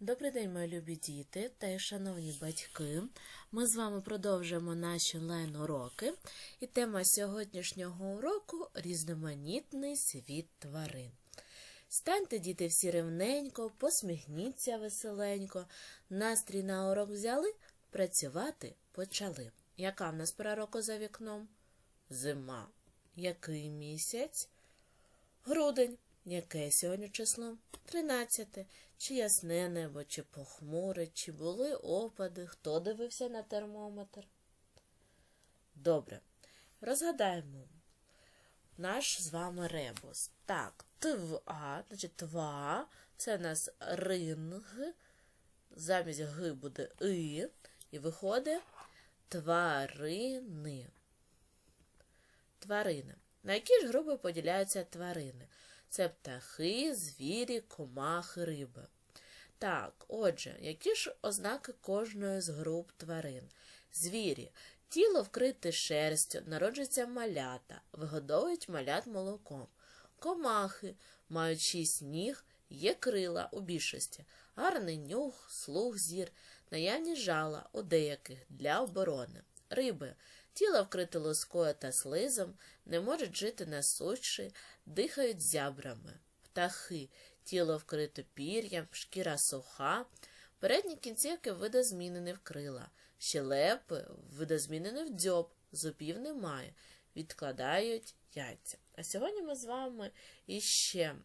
Добрий день, мої любі діти та шановні батьки. Ми з вами продовжуємо наші онлайн-уроки. І тема сьогоднішнього уроку різноманітний світ тварин. Станьте, діти, всі рівненько, посміхніться веселенько. Настрій на урок взяли, працювати почали. Яка в нас пора року за вікном? Зима. Який місяць? Грудень. Яке сьогодні число? Тринадцяте. Чи ясне небо, чи похмуре, чи були опади? Хто дивився на термометр? Добре. Розгадаємо наш з вами ребус. Так, тва, значить тва, це у нас ринг, замість г буде и, і виходить тварини. Тварини. На які ж групи поділяються тварини? Це птахи, звірі, комахи, риби. Так, отже, які ж ознаки кожної з груп тварин? Звірі. Тіло вкрите шерстю, народжуються малята, вигодовують малят молоком. Комахи мають шість ніг, є крила у більшості, гарний нюх, слух, зір, наявні жала у деяких для оборони. Риби. Тіло вкрите лоскою та слизом, не можуть жити на суші, дихають зябрами. Птахи. Тіло вкрите пір'ям, шкіра суха. Передні кінцівки видозмінені в крила. Щелепи видозмінені в дзьоб, зубів немає. Відкладають яйця. А сьогодні ми з вами іще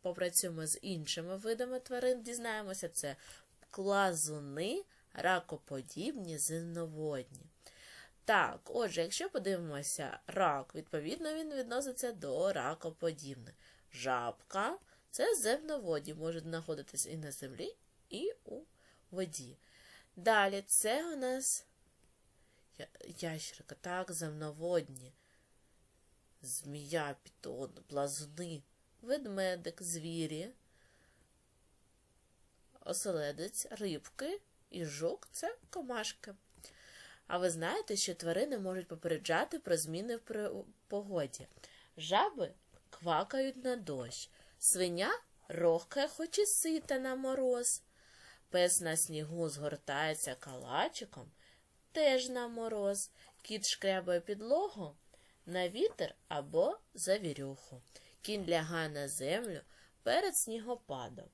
попрацюємо з іншими видами тварин. Дізнаємося, це клазуни, ракоподібні, земноводні. Так, отже, якщо подивимося рак, відповідно, він відноситься до ракоподібних. Жабка це земноводі, може знаходитися і на землі, і у воді. Далі це у нас ящерка, так, земноводні, змія, пітон, плазуни, ведмедик, звірі, оселедець, рибки і жук це комашки. А ви знаєте, що тварини можуть попереджати про зміни в погоді. Жаби квакають на дощ, свиня рохкає, хоч і сита на мороз. Пес на снігу згортається калачиком, теж на мороз. Кіт шкрябає підлогу на вітер або завірюху. Кінь лягає на землю перед снігопадом.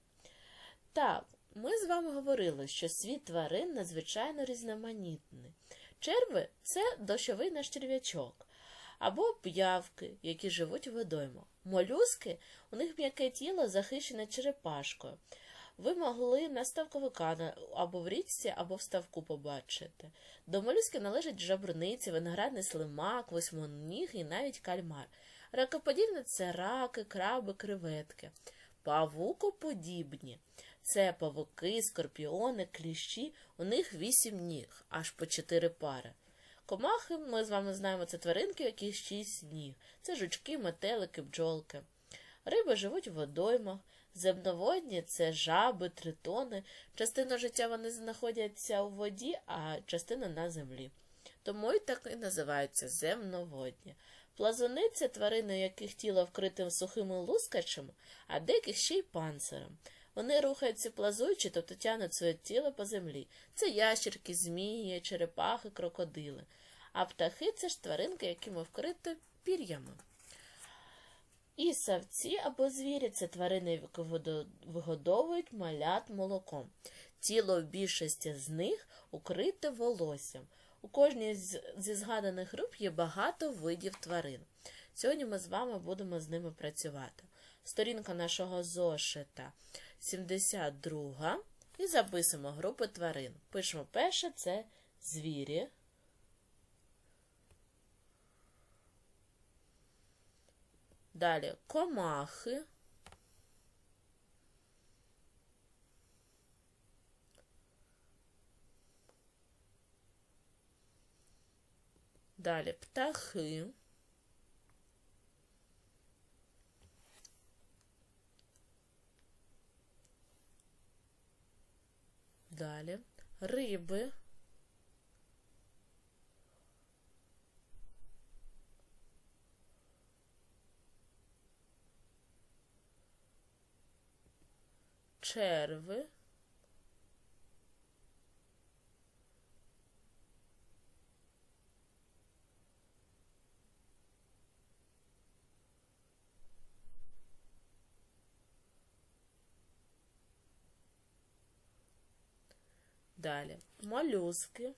Так, ми з вами говорили, що світ тварин надзвичайно різноманітний. Черви це дощовий наш черв'ячок, або п'явки, які живуть у водоймах. Молюски у них м'яке тіло захищене черепашкою. Ви могли на ставковика або в річці, або в ставку побачити. До молюсків належать жабрниці, виноградний слимак, восьминіг і навіть кальмар. Ракоподібне це раки, краби, креветки. Павукоподібні це павуки, скорпіони, кліщі, у них вісім ніг, аж по чотири пари. Комахи, ми з вами знаємо, це тваринки, у яких шість ніг. Це жучки, метелики, бджолки. Риби живуть в водоймах, земноводні це жаби, тритони. Частина життя вони знаходяться у воді, а частина на землі. Тому і так і називаються земноводні. Плазуни це тварини, у яких тіло вкрите сухими лускачами, а деяких ще й панцирем. Вони рухаються плазуючи, тобто тягнуть своє тіло по землі. Це ящерки, змії, черепахи, крокодили. А птахи це ж тваринки, якими вкрито пір'ями. І савці або звірі це тварини, які вигодовують малят молоком. Тіло в більшості з них укрите волоссям. У кожній зі згаданих груп є багато видів тварин. Сьогодні ми з вами будемо з ними працювати. Сторінка нашого зошита 72 і записуємо групи тварин. Пишемо перше це звірі. Далі комахи. Далі птахи. Далі риби. черви. Далі молюски.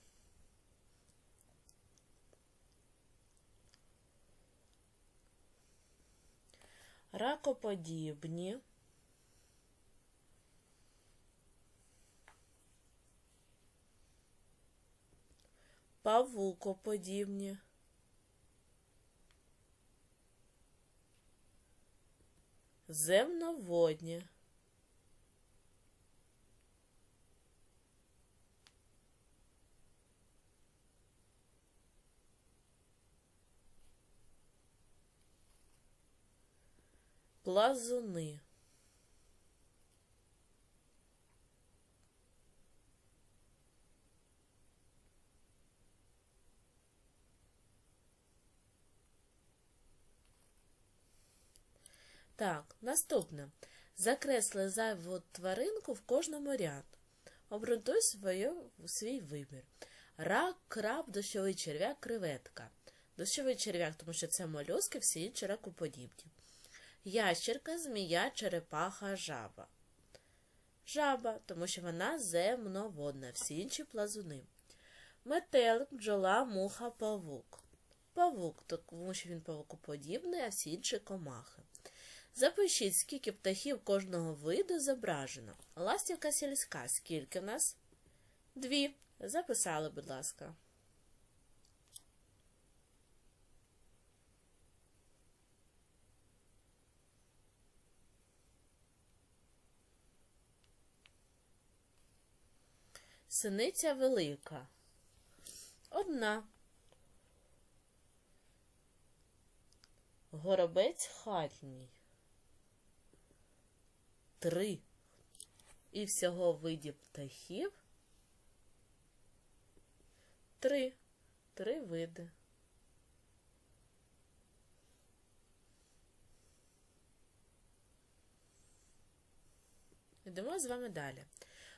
Ракоподібні. Павукоподібні. Земноводні. Плазуни. Так, наступне. Закресли зайву тваринку в кожному ряд. Обґрунтуй свій вибір. Рак, краб, дощовий черв'як, креветка. Дощовий черв'як, тому що це молюски, всі інші ракоподібні. Ящерка, змія, черепаха, жаба. Жаба, тому що вона земноводна, всі інші плазуни. Метелик, бджола, муха, павук. Павук, тому що він павукоподібний, а всі інші комахи. Запишіть, скільки птахів кожного виду зображено. Ластівка сільська. Скільки в нас? Дві. Записали, будь ласка. Синиця велика. Одна. Горобець хатній. Три. І всього видів птахів. Три. Три види. Йдемо з вами далі.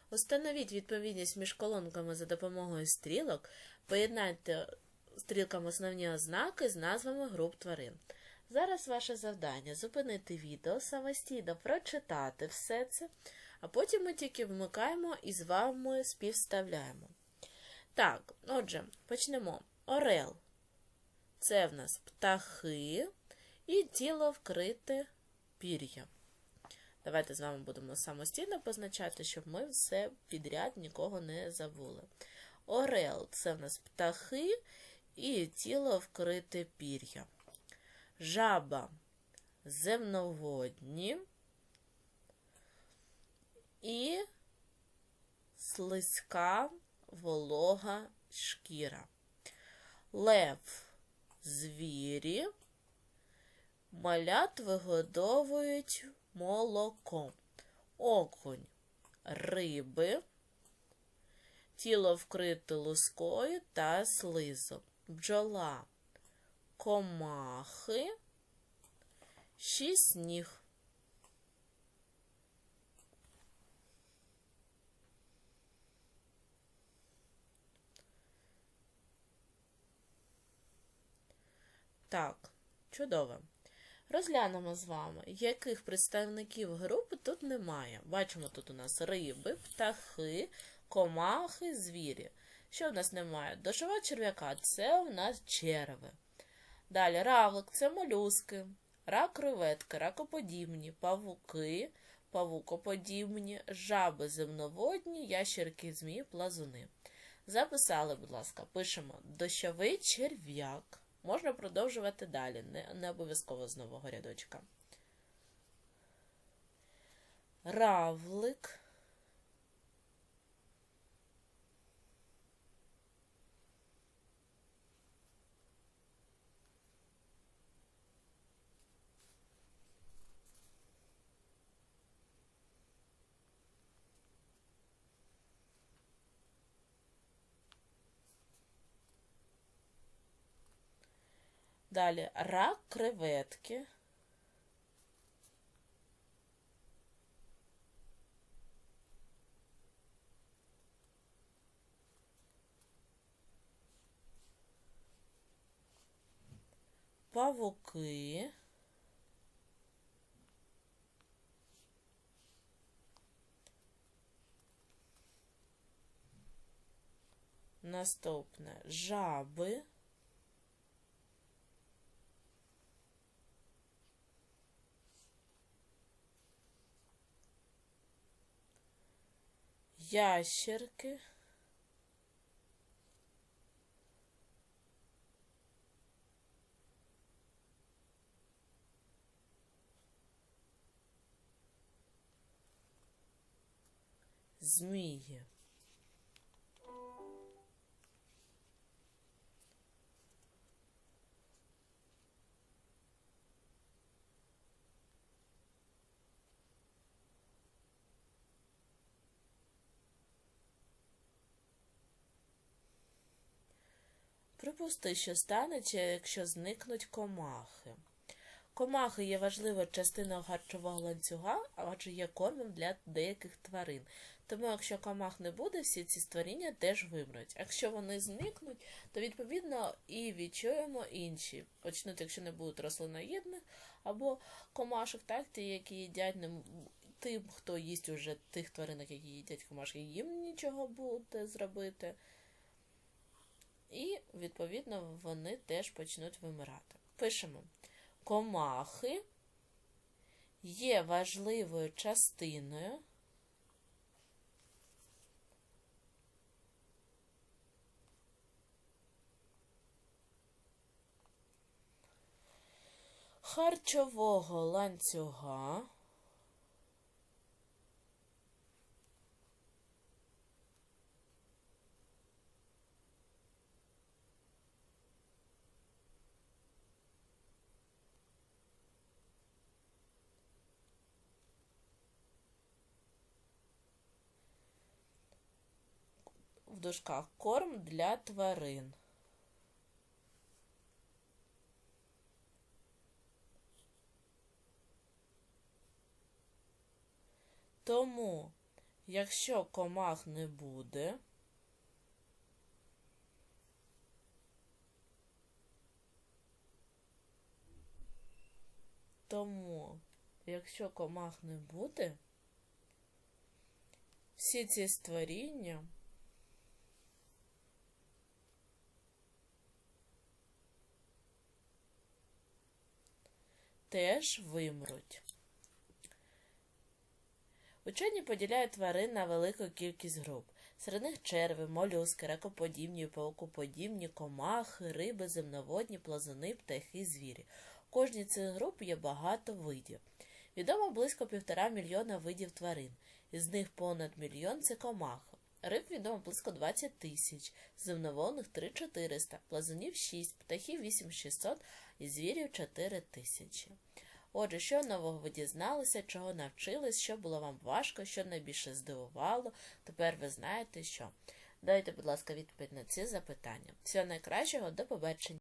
Установіть відповідність між колонками за допомогою стрілок, поєднайте стрілками основні ознаки з назвами груп тварин. Зараз ваше завдання зупинити відео, самостійно прочитати все це, а потім ми тільки вмикаємо і з вами співставляємо. Так, отже, почнемо. Орел. Це в нас птахи і тіло вкрите пір'ям. Давайте з вами будемо самостійно позначати, щоб ми все підряд нікого не забули. Орел це в нас птахи і тіло вкрите пір'ям. Жаба земноводні і слизька волога шкіра. Лев звірі, малят вигодовують молоко, окунь, риби, тіло вкрите лускою та слизом, бджола, комахи, шість ніг. Так, чудово. Розглянемо з вами, яких представників групи тут немає. Бачимо, тут у нас риби, птахи, комахи, звірі. Що в нас немає? Дошова черв'яка це у нас черви. Далі равлик це молюски, рак креветки, ракоподібні, павуки, павукоподібні, жаби земноводні, ящерки, змії, плазуни. Записали, будь ласка, пишемо дощовий черв'як. Можна продовжувати далі, не, не обов'язково з нового рядочка. Равлик. Далі рак креветки. Павуки. Наступне жаби. Ящерки. Змії. Припусти, що станеться, якщо зникнуть комахи. Комахи є важливою частиною харчового ланцюга, адже є кормом для деяких тварин. Тому, якщо комах не буде, всі ці створіння теж вимруть. Якщо вони зникнуть, то відповідно і відчуємо інші. Почнуть, якщо не будуть рослиноїдних або комашок, так, ті, які їдять не тим, хто їсть уже тих тваринок, які їдять комашки, їм нічого буде зробити. І, відповідно, вони теж почнуть вимирати. Пишемо. Комахи є важливою частиною харчового ланцюга. в дужках корм для тварин. Тому, якщо комах не буде, тому, якщо комах не буде, всі ці створіння теж вимруть. Учені поділяють тварин на велику кількість груп. Серед них черви, молюски, ракоподібні, паукоподібні, комахи, риби, земноводні, плазуни, птахи, звірі. У кожній цих груп є багато видів. Відомо близько півтора мільйона видів тварин, із них понад мільйон це комахи. Риб відомо близько 20 тисяч, земноводних 3-400, плазунів 6, птахів 8600 і звірів 4 тисячі. Отже, що нового ви дізналися, чого навчились, що було вам важко, що найбільше здивувало, тепер ви знаєте що. Дайте, будь ласка, відповідь на ці запитання. Всього найкращого, до побачення.